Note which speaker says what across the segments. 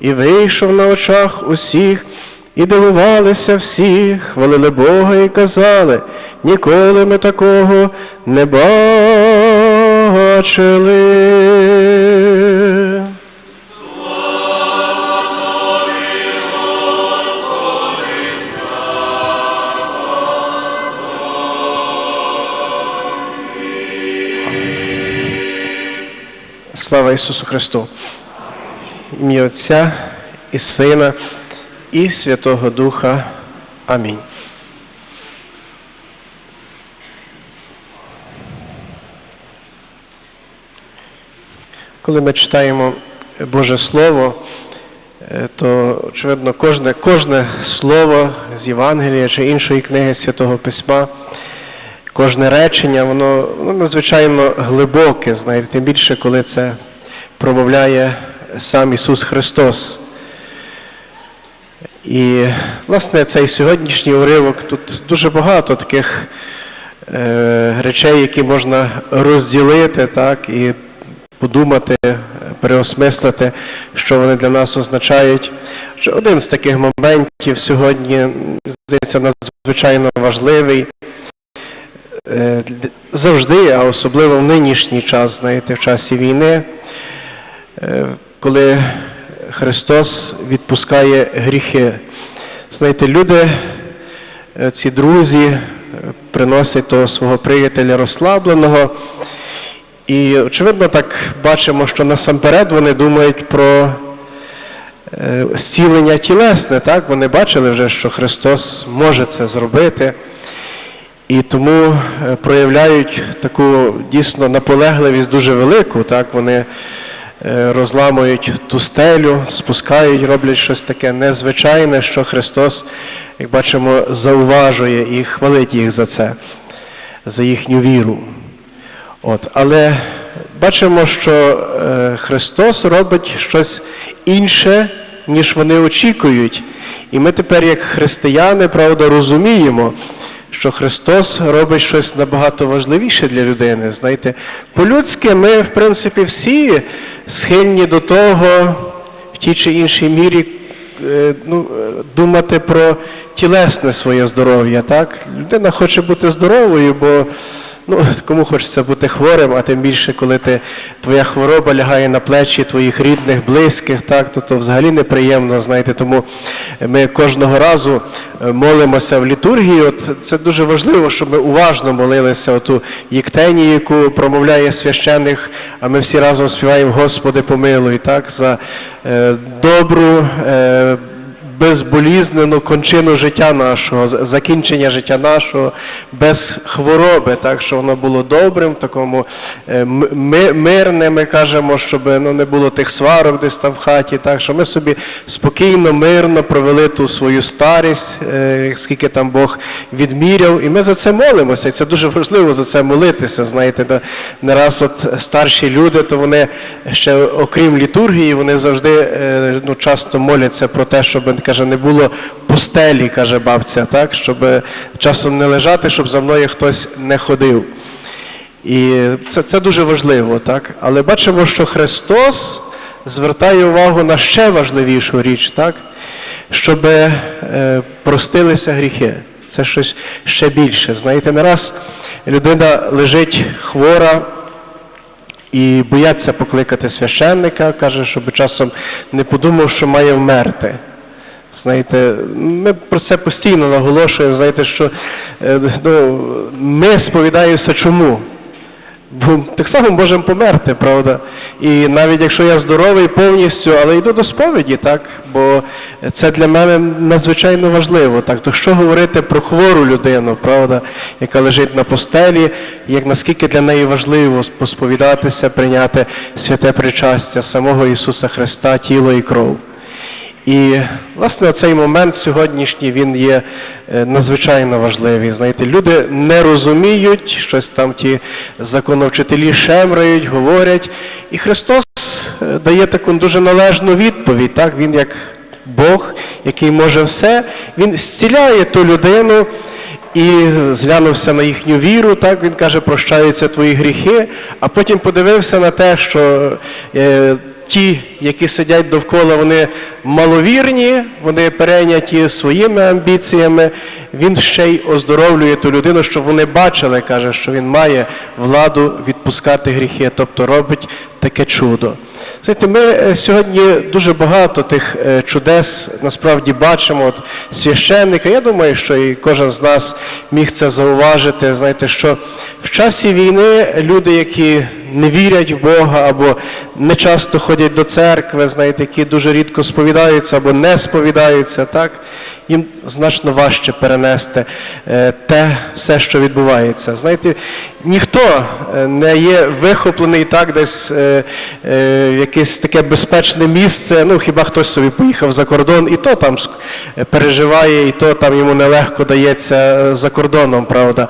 Speaker 1: і вийшов на очах усіх, і дивувалися всі, хвалили Бога і казали, ніколи ми такого не бачили. Слава Ісусу Христу! Ім'я Отця і Сина і Святого Духа. Амінь. Коли ми читаємо Боже Слово, е, то, очевидно, кожне, кожне слово з Євангелія чи іншої книги Святого Письма, кожне речення, воно, воно надзвичайно глибоке, знаєте, тим більше, коли це промовляє сам Ісус Христос. І, власне, цей сьогоднішній уривок, тут дуже багато таких е, речей, які можна розділити, так, і подумати, переосмислити, що вони для нас означають. Один з таких моментів сьогодні, здається, надзвичайно важливий е, завжди, а особливо в нинішній час, знаєте, в часі війни, е, коли Христос відпускає гріхи. Знаєте, люди, е, ці друзі, е, приносять того свого приятеля розслабленого. І, очевидно, так бачимо, що насамперед вони думають про е, зцілення тілесне, так? Вони бачили вже, що Христос може це зробити. І тому проявляють таку дійсно наполегливість дуже велику, так? Вони розламують ту стелю, спускають, роблять щось таке незвичайне, що Христос, як бачимо, зауважує і хвалить їх за це, за їхню віру. От, Але бачимо, що е, Христос робить щось інше, ніж вони очікують. І ми тепер, як християни, правда, розуміємо, що Христос робить щось набагато важливіше для людини. Знаєте, по-людськи ми, в принципі, всі схильні до того, в тій чи іншій мірі е, ну, е, думати про тілесне своє здоров'я. так? Людина хоче бути здоровою, бо Ну, кому хочеться бути хворим, а тим більше, коли ти, твоя хвороба лягає на плечі твоїх рідних, близьких, так, то, то взагалі неприємно, знаєте, тому ми кожного разу е, молимося в літургії. От Це дуже важливо, щоб ми уважно молилися оту єктенію, яку промовляє священник, а ми всі разом співаємо Господи помилуй, так, за е, добру. Е, безболізнену кончину життя нашого, закінчення життя нашого без хвороби, так що воно було добрим, такому е, мирне, ми кажемо, щоб ну, не було тих сварок десь там в хаті, так що ми собі спокійно, мирно провели ту свою старість, е, скільки там Бог відміряв, і ми за це молимося. І це дуже важливо за це молитися. Знаєте, не раз от старші люди, то вони ще окрім літургії, вони завжди е, ну, часто моляться про те, щоб каже, не було пустелі, каже бабця, так, щоб часом не лежати, щоб за мною хтось не ходив. І це це дуже важливо, так? Але бачимо, що Христос звертає увагу на ще важливішу річ, так? щоб е, простилися гріхи. Це щось ще більше. Знаєте, не раз людина лежить хвора і бояться покликати священника, каже, щоб часом не подумав, що має вмерти. Знаєте, ми про це постійно наголошуємо, знаєте, що е, ну, ми сповідаємося чому. Бо так само можемо померти, правда? І навіть якщо я здоровий повністю, але йду до сповіді, так? Бо це для мене надзвичайно важливо. Так, то що говорити про хвору людину, правда, яка лежить на постелі, як наскільки для неї важливо посповідатися, прийняти святе причастя самого Ісуса Христа, тіло і кров. І, власне, цей момент сьогоднішній він є е, надзвичайно важливий. Знаєте, люди не розуміють, щось там ті законовчителі шемрають, говорять. І Христос е, дає таку дуже належну відповідь. Так? Він як Бог, який може все, Він зціляє ту людину і зглянувся на їхню віру, так, він каже, прощаються твої гріхи, а потім подивився на те, що. Е, ті, які сидять довкола, вони маловірні, вони перейняті своїми амбіціями. Він ще й оздоровлює ту людину, щоб вони бачили, каже, що він має владу відпускати гріхи, тобто робить таке чудо. Знаєте, ми е, сьогодні дуже багато тих е, чудес насправді бачимо. От священника, я думаю, що і кожен з нас міг це зауважити. Знаєте, що в часі війни люди, які не вірять в Бога або не часто ходять до церкви, знаєте, які дуже рідко сповідаються або не сповідаються, так, їм значно важче перенести е, те все, що відбувається. Знаєте, ніхто е, не є вихоплений так десь е, в якесь таке безпечне місце. Ну хіба хтось собі поїхав за кордон, і то там переживає, і то там йому нелегко дається за кордоном, правда.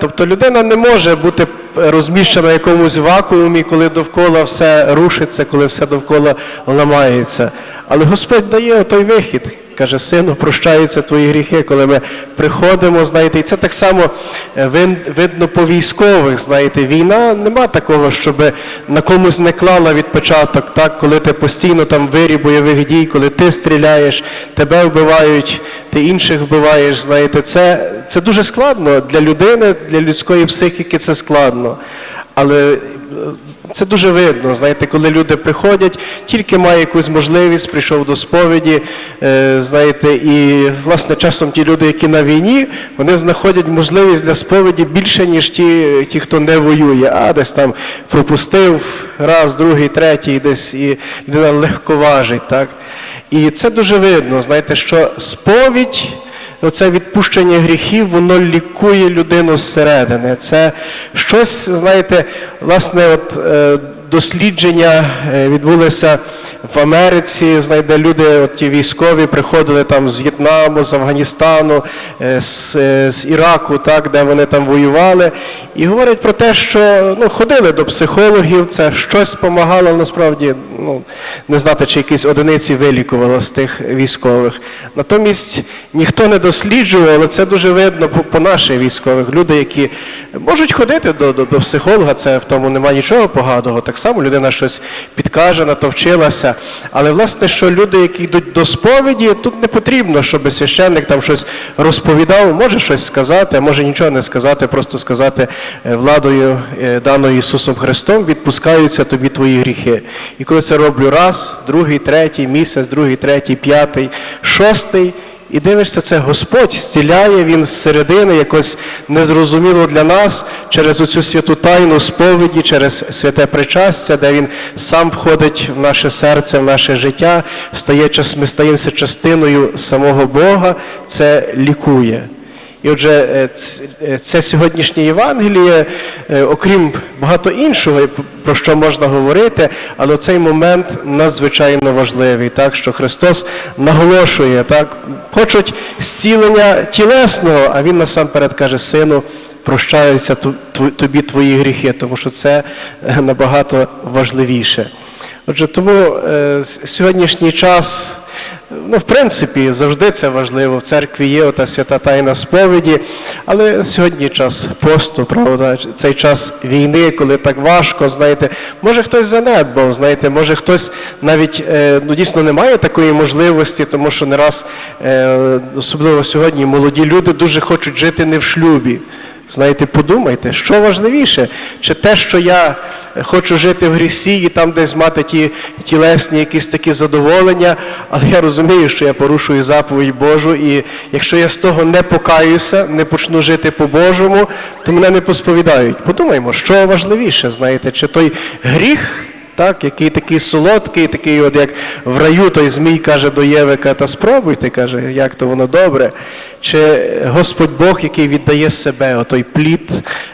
Speaker 1: Тобто людина не може бути розміщена в якомусь вакуумі, коли довкола все рушиться, коли все довкола ламається. Але Господь дає той вихід. Каже, сину, прощаються твої гріхи, коли ми приходимо, знаєте, і це так само е, видно по військових, знаєте, війна нема такого, щоб на комусь не клала відпочаток, так, коли ти постійно там вирі бойових дій, коли ти стріляєш, тебе вбивають, ти інших вбиваєш, знаєте, це, це дуже складно для людини, для людської психіки це складно. Але е, це дуже видно, знаєте, коли люди приходять, тільки має якусь можливість, прийшов до сповіді, знаєте, і власне часом ті люди, які на війні, вони знаходять можливість для сповіді більше, ніж ті, ті хто не воює, а десь там пропустив раз, другий, третій, десь і людина легковажить, так. І це дуже видно, знаєте, що сповідь оце відпущення гріхів, воно лікує людину зсередини. Це щось, знаєте, власне, от е, дослідження е, відбулися в Америці, знаєте, люди, от ті військові, приходили там з В'єтнаму, з Афганістану, е, з, е, з Іраку, так, де вони там воювали, і говорять про те, що ну, ходили до психологів, це щось допомагало, насправді ну, не знати, чи якісь одиниці вилікувало з тих військових. Натомість ніхто не досліджував, але це дуже видно по, по наших військових. Люди, які можуть ходити до, до, до психолога, це в тому немає нічого поганого. Так само людина щось підкаже, натовчилася. Але власне, що люди, які йдуть до сповіді, тут не потрібно, щоб священник там щось розповідав, може щось сказати, може нічого не сказати, просто сказати е, владою е, даною Ісусом Христом, відпускаються тобі твої гріхи. І коли це роблю раз, другий, третій місяць, другий, третій, п'ятий, шостий. І дивишся, це Господь зціляє, Він зсередини якось незрозуміло для нас через оцю святу тайну сповіді, через святе причастя, де Він сам входить в наше серце, в наше життя, стає, ми стаємося частиною самого Бога, це лікує. І отже, е, е, це сьогоднішнє Євангеліє, е, окрім багато іншого, про що можна говорити, але цей момент надзвичайно важливий, так, що Христос наголошує, так, хочуть зцілення тілесного, а Він насамперед каже, сину, прощаються тобі твої гріхи, тому що це е, набагато важливіше. Отже, тому е, сьогоднішній час Ну, в принципі, завжди це важливо. В церкві є ота свята тайна сповіді, але сьогодні час посту, правда, цей час війни, коли так важко, знаєте, може хтось занедбав, знаєте, може хтось навіть е, ну, дійсно не має такої можливості, тому що не раз, особливо сьогодні, молоді люди дуже хочуть жити не в шлюбі. Знаєте, подумайте, що важливіше, чи те, що я хочу жити в грісі і там десь мати ті тілесні якісь такі задоволення, але я розумію, що я порушую заповідь Божу, і якщо я з того не покаюся, не почну жити по-божому, то мене не посповідають. Подумаймо, що важливіше, знаєте, чи той гріх, так, який такий солодкий, такий, от як в раю той Змій каже до Євика, та спробуйте, каже, як то воно добре. Чи Господь Бог, який віддає себе, отой плід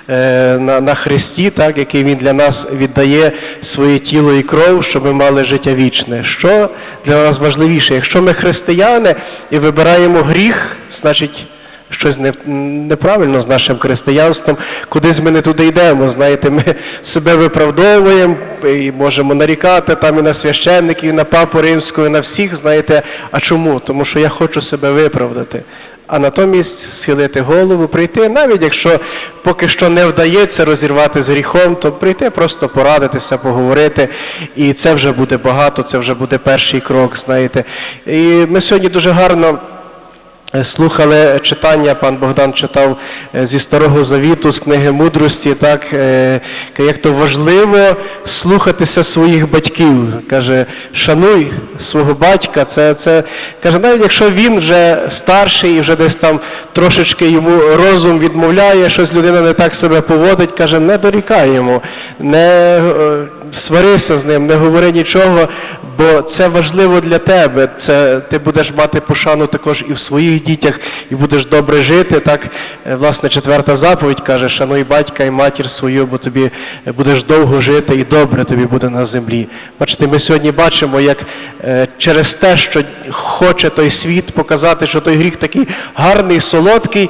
Speaker 1: е, на, на Христі, так, який Він для нас віддає своє тіло і кров, щоб ми мали життя вічне. Що для нас важливіше? Якщо ми християни і вибираємо гріх, значить щось не, неправильно з нашим християнством, кудись ми не туди йдемо. Знаєте, ми себе виправдовуємо і можемо нарікати там і на священників, і на папу римського, і на всіх, знаєте, а чому? Тому що я хочу себе виправдати. а натомість схилити голову, прийти, навіть якщо поки що не вдається розірвати з гріхом, то прийти, просто порадитися, поговорити, і це вже буде багато, це вже буде перший крок, знаєте. І ми сьогодні дуже гарно. Е, Слухали читання, пан Богдан читав е, зі Старого Завіту, з книги мудрості, так, е, як то важливо слухатися своїх батьків. Каже, шануй свого батька, це, це, каже, навіть якщо він вже старший і вже десь там трошечки йому розум відмовляє, щось людина не так себе поводить, каже, не дорікай йому, не е, сварися з ним, не говори нічого, бо це важливо для тебе. Це ти будеш мати пошану також і в своїх дітях, і будеш добре жити. Так, е, власне, четверта заповідь каже: шануй батька і матір свою, бо тобі е, будеш довго жити і добре тобі буде на землі. Бачите, ми сьогодні бачимо, як через те, що хоче той світ показати, що той гріх такий гарний, солодкий.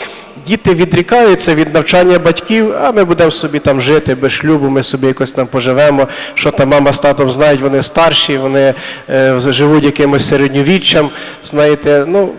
Speaker 1: Діти відрікаються від навчання батьків, а ми будемо собі там жити без шлюбу, ми собі якось там поживемо, що там мама з татом знають, вони старші, вони е, живуть якимось середньовіччям, знаєте, ну,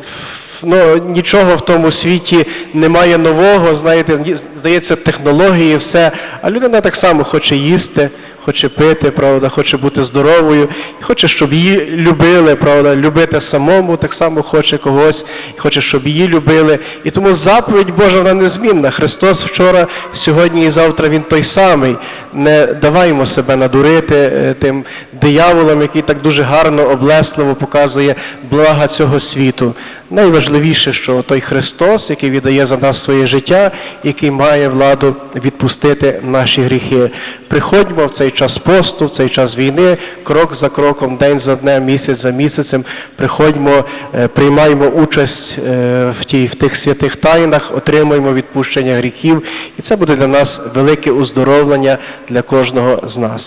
Speaker 1: ну нічого в тому світі немає нового, знаєте, здається, технології, все, а людина так само хоче їсти, хоче пити, правда, хоче бути здоровою, хоче, щоб її любили, правда, любити самому, так само хоче когось, хоче, щоб її любили. І тому заповідь Божа вона незмінна. Христос вчора, сьогодні і завтра Він той самий. Не даваймо себе надурити е, тим дияволом, який так дуже гарно, облесливо показує блага цього світу. Найважливіше, що той Христос, який віддає за нас своє життя, який має владу відпустити наші гріхи. Приходьмо в цей час посту, в цей час війни, крок за кроком, день за днем, місяць за місяцем. Приходьмо, е, приймаємо участь е, в, тій, в тих святих тайнах, отримуємо відпущення гріхів, і це буде для нас велике уздоровлення для кожного з нас.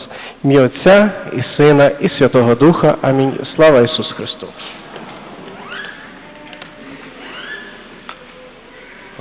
Speaker 1: Ім'я Отця і Сина, і Святого Духа. Амінь. Слава Ісусу Христу!